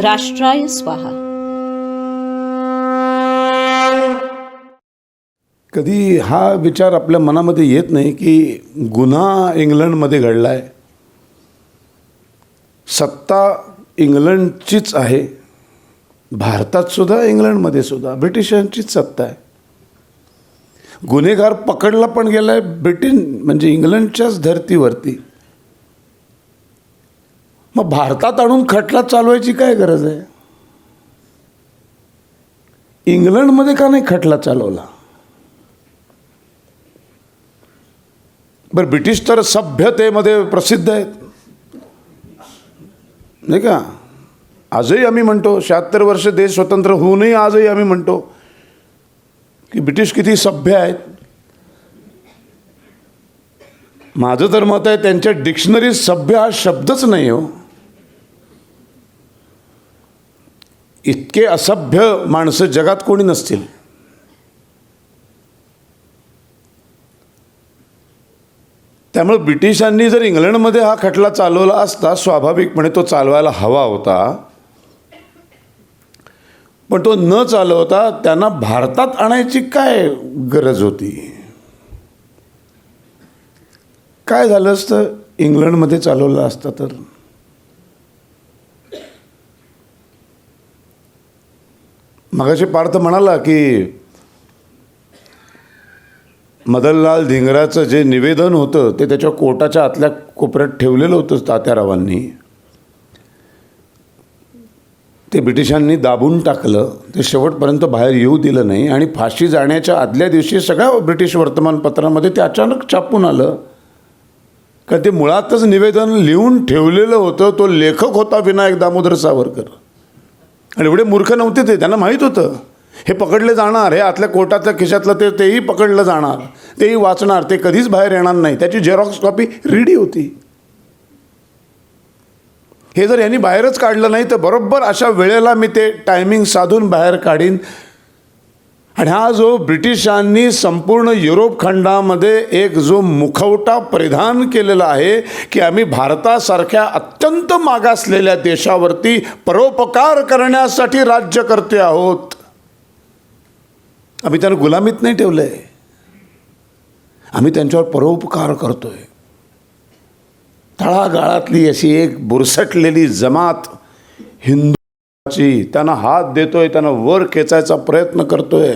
राष्ट्राय स्वाहा. कधी हा विचार आपल्या मनामध्ये येत नाही की गुन्हा इंग्लंडमध्ये घडला आहे सत्ता इंग्लंडचीच आहे. भारतात सुद्धा इंग्लंडमध्ये सुद्धा ब्रिटिशांचीच सत्ता आहे. गुन्हेगार पकडला पण गेला आहे ब्रिटन म्हणजे इंग्लंडच्याच धर्तीवरती. मग भारतात आणून खटला चालवायची काय गरज आहे? इंग्लंडमध्ये का नाही खटला चालवला? बरं ब्रिटिश तर सभ्यतेमध्ये प्रसिद्ध आहेत. नाही का? आजही आम्ही म्हणतो शहात्तर वर्ष देश स्वतंत्र होऊनही आजही आम्ही म्हणतो की ब्रिटिश किती सभ्य आहेत. माझं तर मत आहे त्यांच्या डिक्शनरीत सभ्य हा शब्दच नाही हो. इतके असभ्य माणसं जगात कोणी नसतील? त्यामुळे ब्रिटिशांनी जर इंग्लंडमध्ये हा खटला चालवला असता स्वाभाविकपणे तो चालवायला हवा होता. पण तो न चालवता त्यांना भारतात आणायची काय गरज होती? काय झालं असतं? इंग्लंडमध्ये चालवलं असतं तर? मगाशी पार्थ म्हणाला की मदनलाल धिंगराचं जे निवेदन होतं ते त्याच्या कोटाच्या आतल्या कोपऱ्यात ठेवलेलं होतं तात्यारावांनी. ते ब्रिटिशांनी दाबून टाकलं. ते शेवटपर्यंत बाहेर येऊ दिलं नाही आणि फाशी जाण्याच्या आदल्या दिवशी सगळ्या ब्रिटिश वर्तमानपत्रामध्ये ते अचानक छापून आलं. का ते मुळातच निवेदन लिहून ठेवलेलं होतं. तो लेखक होता विनायक दामोदर सावरकर. आणि एवढे मूर्ख नव्हते ते त्यांना माहीत होतं. हे पकडले जाणार हे आतल्या कोर्टातल्या खिशातलं ते तेही पकडलं जाणार. तेही वाचणार ते कधीच बाहेर येणार नाही. त्याची झेरॉक्स कॉपी रेडी होती. हे जर यांनी बाहेरच काढलं नाही तर बरोबर अशा वेळेला मी ते टायमिंग साधून बाहेर काढीन. आणि हा जो ब्रिटिशांनी संपूर्ण युरोप खंडामध्ये एक जो मुखवटा परिधान केलेला आहे की आम्ही भारतासारख्या अत्यंत मागासलेल्या देशावरती परोपकार करण्यासाठी राज्य करते आहोत. आम्ही त्यांना गुलामीत नाही ठेवलं आहे आम्ही त्यांच्यावर परोपकार करतोय. तळागाळातली अशी एक बुरसटलेली जमात ची त्यांना हात देतोय त्यांना वर खेचायचा प्रयत्न करतोय.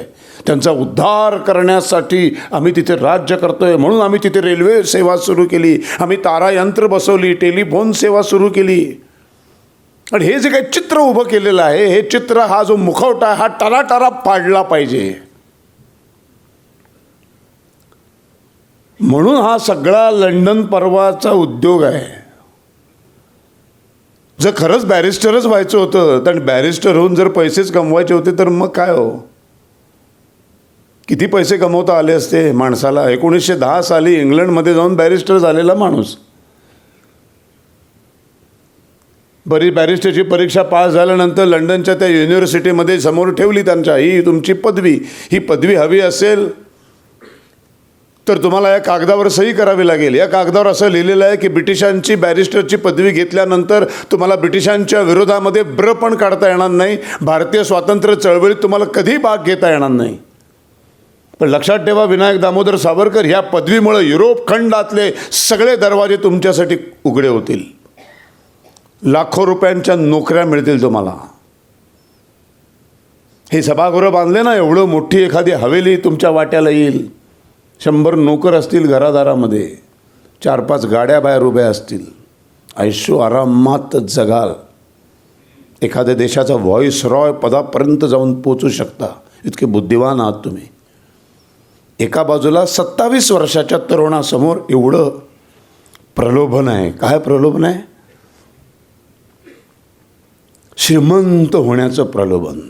त्यांचा उद्धार करण्यासाठी आम्ही तिथे राज्य करतोय. म्हणून आम्ही तिथे रेल्वे सेवा सुरू केली. आम्ही तारायंत्र बसवली टेलिफोन सेवा सुरू केली. आणि हे जे काही चित्र उभं केलेलं आहे हे चित्र हा जो मुखवटा आहे हा टराटरा पाडला पाहिजे. म्हणून हा सगळा लंडन पर्वाचा उद्योग आहे. जर खरंच बॅरिस्टरच व्हायचं होतं तर बॅरिस्टर होऊन जर पैसेच कमवायचे होते तर मग काय हो? किती पैसे कमवता आले असते माणसाला? एकोणीसशे दहा साली इंग्लंडमध्ये जाऊन बॅरिस्टर झालेला माणूस. बरी बॅरिस्टरची परीक्षा पास झाल्यानंतर लंडनच्या त्या युनिव्हर्सिटीमध्ये समोर ठेवली त्यांच्या ही तुमची पदवी ही पदवी हवी असेल तर तुम्हाला या कागदावर सही करावी लागेल. या कागदावर असं लिहिलेलं आहे की ब्रिटिशांची बॅरिस्टरची पदवी घेतल्यानंतर तुम्हाला ब्रिटिशांच्या विरोधामध्ये ब्र पण काढता येणार नाही. भारतीय स्वातंत्र्य चळवळीत तुम्हाला कधी भाग घेता येणार नाही. पण लक्षात ठेवा विनायक दामोदर सावरकर ह्या पदवीमुळे युरोप खंडातले सगळे दरवाजे तुमच्यासाठी उघडे होतील. लाखो रुपयांच्या नोकऱ्या मिळतील तुम्हाला. हे सभागृह बांधले ना एवढं मोठी एखादी हवेली तुमच्या वाट्याला येईल. शंभर नोकर असतील घरादारामध्ये चार पाच गाड्या बाहेर उभ्या असतील. आयुष्य आरामात जगाल. एखाद्या देशाचा व्हॉइस रॉय पदापर्यंत जाऊन पोचू शकता. इतके बुद्धिवान आहात तुम्ही. एका बाजूला सत्तावीस वर्षाच्या तरुणासमोर एवढं प्रलोभन आहे. काय प्रलोभन आहे? श्रीमंत होण्याचं प्रलोभन.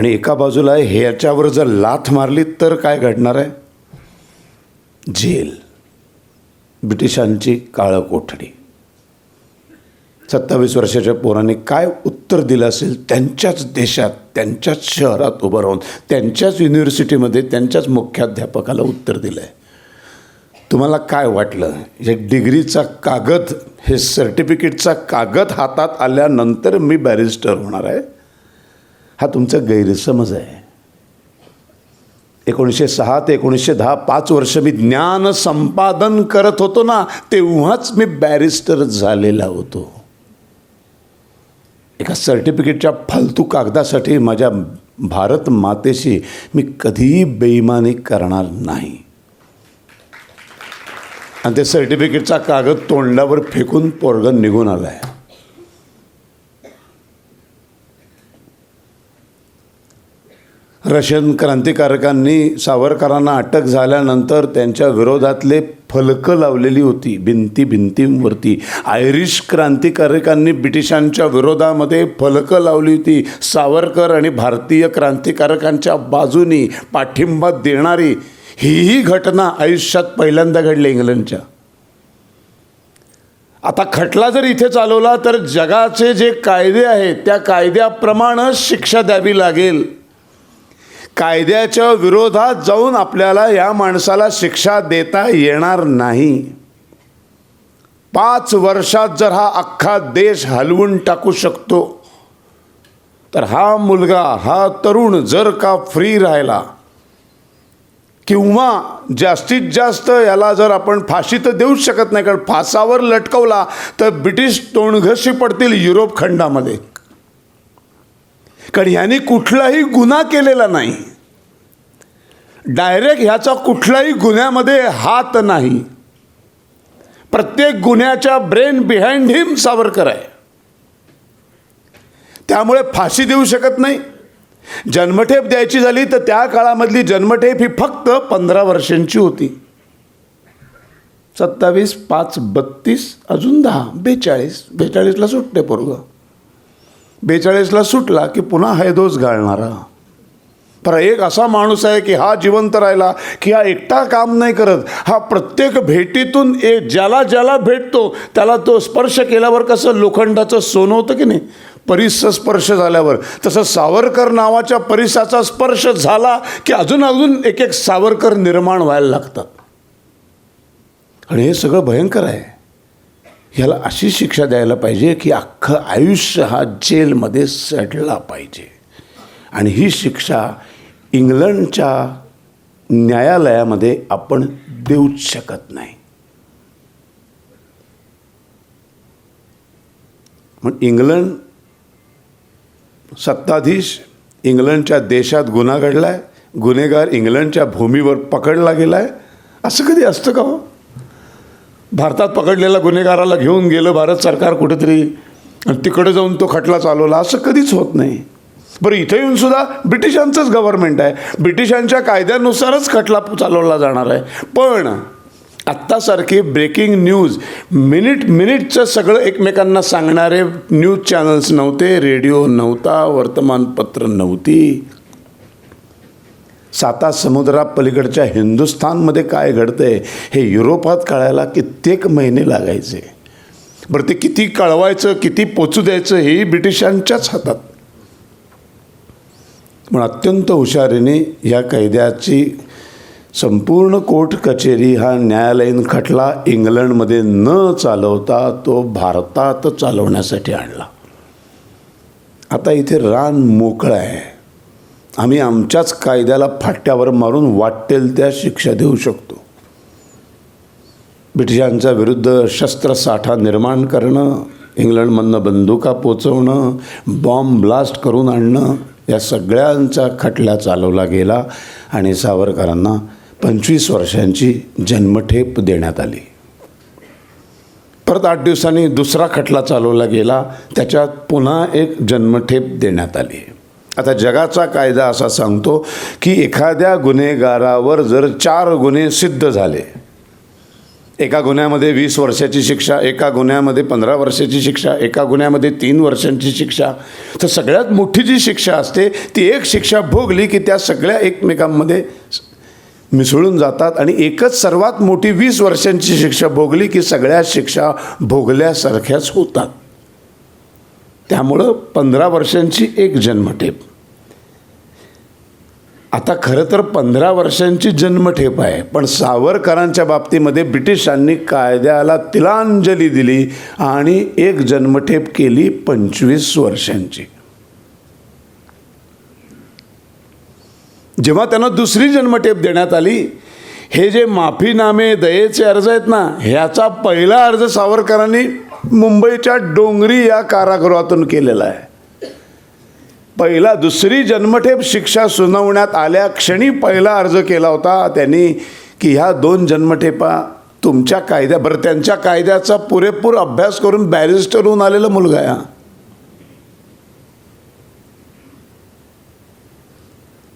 आणि एका बाजूला आहे ह्याच्यावर जर लाथ मारली तर काय घडणार आहे? जेल. ब्रिटिशांची काळं कोठडी सत्तावीस वर्षाच्या पोराने काय उत्तर दिलं असेल? त्यांच्याच देशात त्यांच्याच शहरात उभं राहून त्यांच्याच युनिव्हर्सिटीमध्ये त्यांच्याच मुख्याध्यापकाला उत्तर दिलं आहे तुम्हाला काय वाटलं? हे डिग्रीचा कागद हे सर्टिफिकेटचा कागद हातात आल्यानंतर मी बॅरिस्टर होणार आहे? हा तुमचा गैरसमज आहे. एकोणीसशे सहा ते एकोणीसशे दहा पाच वर्ष मी ज्ञान संपादन करत होतो ना तेव्हाच मी बॅरिस्टर झालेला होतो. एका सर्टिफिकेटच्या फालतू कागदासाठी माझ्या भारत मातेशी मी कधीही बेईमानी करणार नाही. आणि ते सर्टिफिकेटचा कागद तोंडावर फेकून पोरगन निघून आला आहे रशियन क्रांतिकारकांनी सावरकरांना अटक झाल्यानंतर त्यांच्या विरोधातले फलकं लावलेली होती भिंती भिंतींवरती. आयरिश क्रांतिकारकांनी ब्रिटिशांच्या विरोधामध्ये फलकं लावली होती. सावरकर आणि भारतीय क्रांतिकारकांच्या बाजूनी पाठिंबा देणारी हीही घटना आयुष्यात पहिल्यांदा घडली इंग्लंडच्या. आता खटला जर इथे चालवला तर जगाचे जे कायदे आहेत त्या कायद्याप्रमाणे शिक्षा द्यावी लागेल. कायद्याच्या विरोधात जाऊन आपल्याला या माणसाला शिक्षा देता येणार नाही. पाच वर्षात जर हा अख्खा देश हलवून टाकू शकतो तर हा मुलगा हा तरुण जर का फ्री राहिला किंवा जास्तीत जास्त याला जर आपण फाशी तर देऊच शकत नाही कारण फासावर लटकवला तर ब्रिटिश तोंडघशी पडतील युरोप खंडामध्ये. कारण ह्याने कुठलाही गुन्हा केलेला नाही. डायरेक्ट ह्याचा कुठल्याही गुन्ह्यामध्ये हात नाही. प्रत्येक गुन्ह्याच्या ब्रेन बिहाइंड हिम सावरकर आहे. त्यामुळे फाशी देऊ शकत नाही. जन्मठेप द्यायची झाली तर त्या काळामधली जन्मठेप ही फक्त पंधरा वर्षांची होती. सत्तावीस पाच बत्तीस अजून दहा बेचाळीस बेचाळीसला सुटते पोरग. बेचाळीसला सुटला की पुन्हा हैदोस घालणारा एक असा माणूस आहे की हा जिवंत राहिला की हा एकटा काम नाही करत. हा प्रत्येक भेटीतून एक ज्याला ज्याला भेटतो त्याला तो स्पर्श केल्यावर कसं लोखंडाचं सोनं होतं की नाही? परिस स्पर्श झाल्यावर. तसं सावरकर नावाच्या परिसाचा स्पर्श झाला की अजून अजून एक एक सावरकर निर्माण व्हायला लागतात. आणि हे सगळं भयंकर आहे. ह्याला अशी शिक्षा द्यायला पाहिजे की अख्खं आयुष्य हा जेलमध्ये सडला पाहिजे. आणि ही शिक्षा इंग्लंडच्या न्यायालयामध्ये आपण देऊच शकत नाही. मग इंग्लंड सत्ताधीश इंग्लंडच्या देशात गुन्हा घडला आहे गुन्हेगार इंग्लंडच्या भूमीवर पकडला गेला आहे असं कधी असतं का हो? भारतात पकडलेल्या गुन्हेगाराला घेऊन गेलं भारत सरकार कुठेतरी तिकडे जाऊन तो खटला चालवला असं कधीच होत नाही. बरं इथे येऊन सुद्धा ब्रिटिशांचंच गव्हर्नमेंट आहे. ब्रिटिशांच्या कायद्यानुसारच खटला चालवला जाणार आहे. पण आत्तासारखे ब्रेकिंग न्यूज मिनिट मिनिटचं सगळं एकमेकांना सांगणारे न्यूज चॅनल्स नव्हते रेडिओ नव्हता वर्तमानपत्र नव्हती. साता समुद्रापलीकडच्या हिंदुस्थानमध्ये काय घडतंय हे युरोपात कळायला कित्येक महिने लागायचे. बरं ते किती कळवायचं किती पोचू द्यायचं हेही ब्रिटिशांच्याच हातात. पण अत्यंत हुशारीने या कैद्याची संपूर्ण कोर्ट कचेरी हा न्यायालयीन खटला इंग्लंडमध्ये न चालवता तो भारतात चालवण्यासाठी आणला. आता इथे रान मोकळं आहे. आम्ही आमच्याच कायद्याला फाट्यावर मारून वाटेल त्या शिक्षा देऊ शकतो. ब्रिटिशांच्या विरुद्ध शस्त्रसाठा निर्माण करणं इंग्लंडमधनं बंदुका पोचवणं बॉम्ब ब्लास्ट करून आणणं या सगळ्यांचा खटला चालवला गेला आणि सावरकरांना पंचवीस वर्षांची जन्मठेप देण्यात आली. परत आठ दिवसांनी दुसरा खटला चालवला गेला त्याच्यात पुन्हा एक जन्मठेप देण्यात आली. आता जगाचा कायदा असा सांगतो की एखाद्या गुन्हेगारावर जर चार गुन्हे सिद्ध झाले एका गुन्ह्यामध्ये वीस वर्षाची शिक्षा एका गुन्ह्यामध्ये पंधरा वर्षाची शिक्षा एका गुन्ह्यामध्ये तीन वर्षांची शिक्षा. तर सगळ्यात मोठी जी शिक्षा असते ती एक शिक्षा भोगली की त्या सगळ्या एकमेकांमध्ये मिसळून जातात आणि एकच सर्वात मोठी वीस वर्षांची शिक्षा भोगली की सगळ्या शिक्षा भोगल्यासारख्याच होतात. त्यामुळं पंधरा वर्षांची एक जन्मठेप. आता खरं तर पंधरा वर्षांची जन्मठेप आहे पण सावरकरांच्या बाबतीमध्ये ब्रिटिशांनी कायद्याला तिलांजली दिली आणि एक जन्मठेप केली पंचवीस वर्षांची. जेव्हा त्यांना दुसरी जन्मठेप देण्यात आली हे जे माफीनामे दयेचे अर्ज आहेत ना ह्याचा पहिला अर्ज सावरकरांनी मुंबईच्या डोंगरी या कारागृहातून केलेला आहे. पहिला दुसरी जन्मठेप शिक्षा सुनावण्यात आल्या. क्षणी पहिला अर्ज केला होता त्यांनी की ह्या दोन जन्मठेपा तुमच्या कायद्या बरं त्यांच्या कायद्याचा पुरेपूर अभ्यास करून बॅरिस्टर होऊन आलेला मुलगा आहे हा.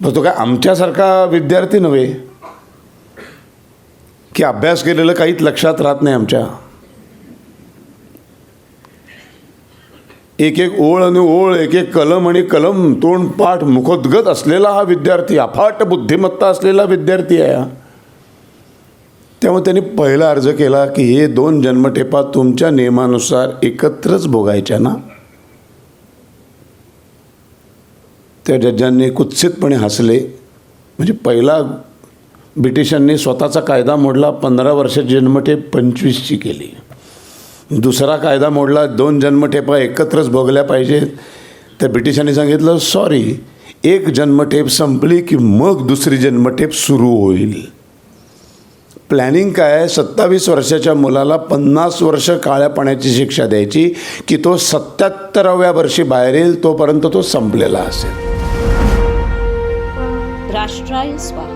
मग तो काय आमच्यासारखा विद्यार्थी नव्हे? की अभ्यास केलेलं काहीच लक्षात राहत नाही आमच्या? एक एक ओळ आणि ओळ एक एक कलम आणि कलम तोंड पाठ मुखोद्गत असलेला हा विद्यार्थी अफाट बुद्धिमत्ता असलेला विद्यार्थी आहे हा. त्यामुळे त्यांनी पहिला अर्ज केला की हे दोन जन्मठेपा तुमच्या नियमानुसार एकत्रच भोगायच्या ना? त्या जज्जांनी कुत्सितपणे हसले. म्हणजे पहिला ब्रिटिशांनी स्वतःचा कायदा मोडला पंधरा वर्षाची जन्मठेप पंचवीसची केली. दुसरा कायदा मोडला दोन जन्मठेपा एकत्रच भोगल्या पाहिजेत. तर ब्रिटिशांनी सांगितलं सॉरी एक जन्मठेप संपली की मग दुसरी जन्मठेप सुरू होईल. प्लॅनिंग काय आहे? सत्तावीस वर्षाच्या मुलाला पन्नास वर्ष काळ्या पाण्याची शिक्षा द्यायची की तो सत्याहत्तराव्या वर्षी बाहेर येईल तोपर्यंत तो संपलेला असेल. राष्ट्राय स्वाहा